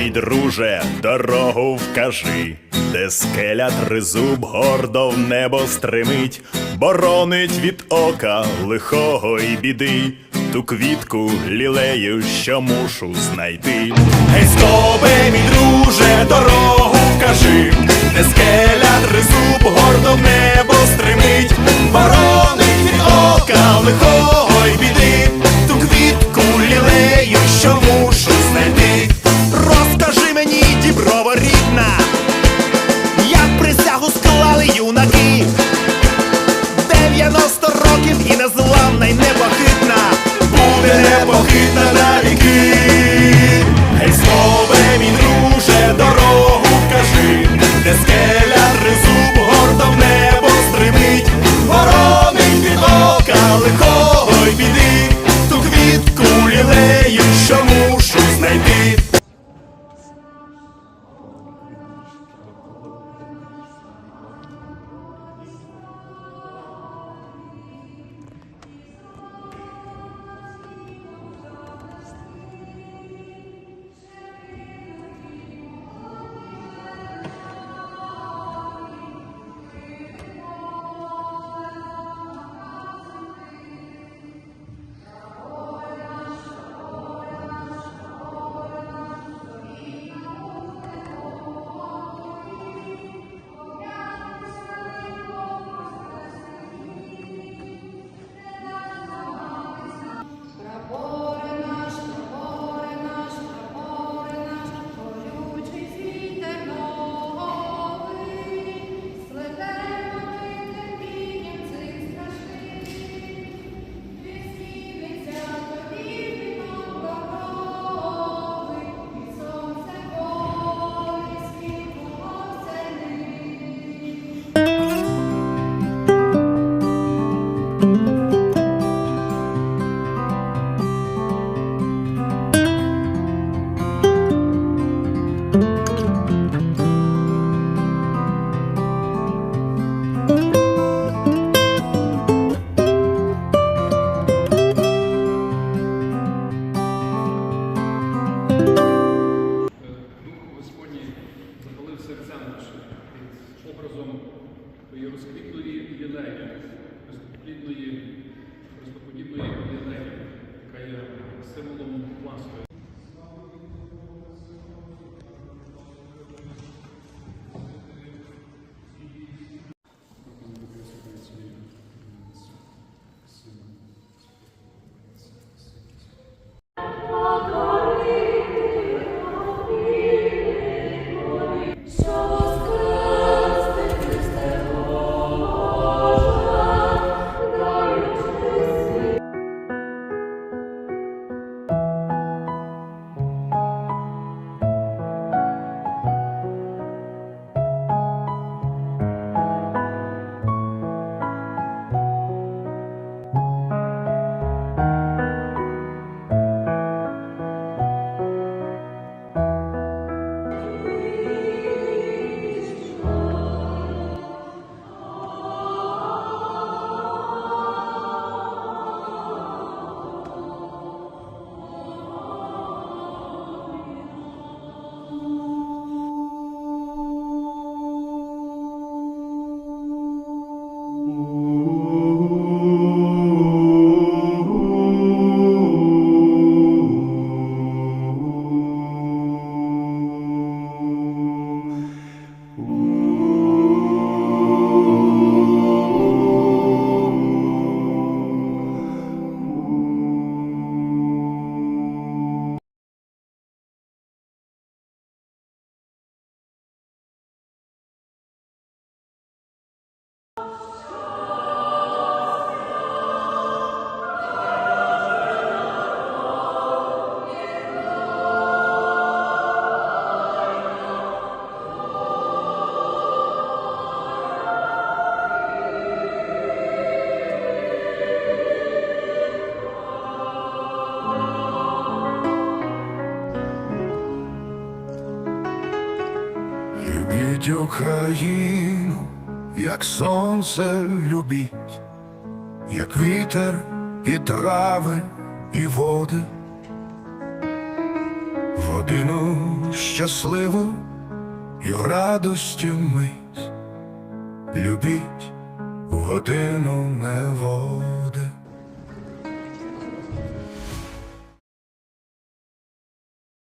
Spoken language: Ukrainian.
мій друже, дорогу вкажи, де скеля тризуб гордо в небо стримить, боронить від ока лихого й біди, ту квітку лілею, що мушу знайти. Гей, стобе, мій друже, дорогу вкажи, де скеля тризуб гордо в небо стримить, la barriga. Образом тої розквітлої лілеї, розквітлої, розподібної лілеї, яка є символом власної. Любіть Україну, як сонце любіть, як вітер і трави, і води. годину щасливу і в радості мить. Любіть годину неволі.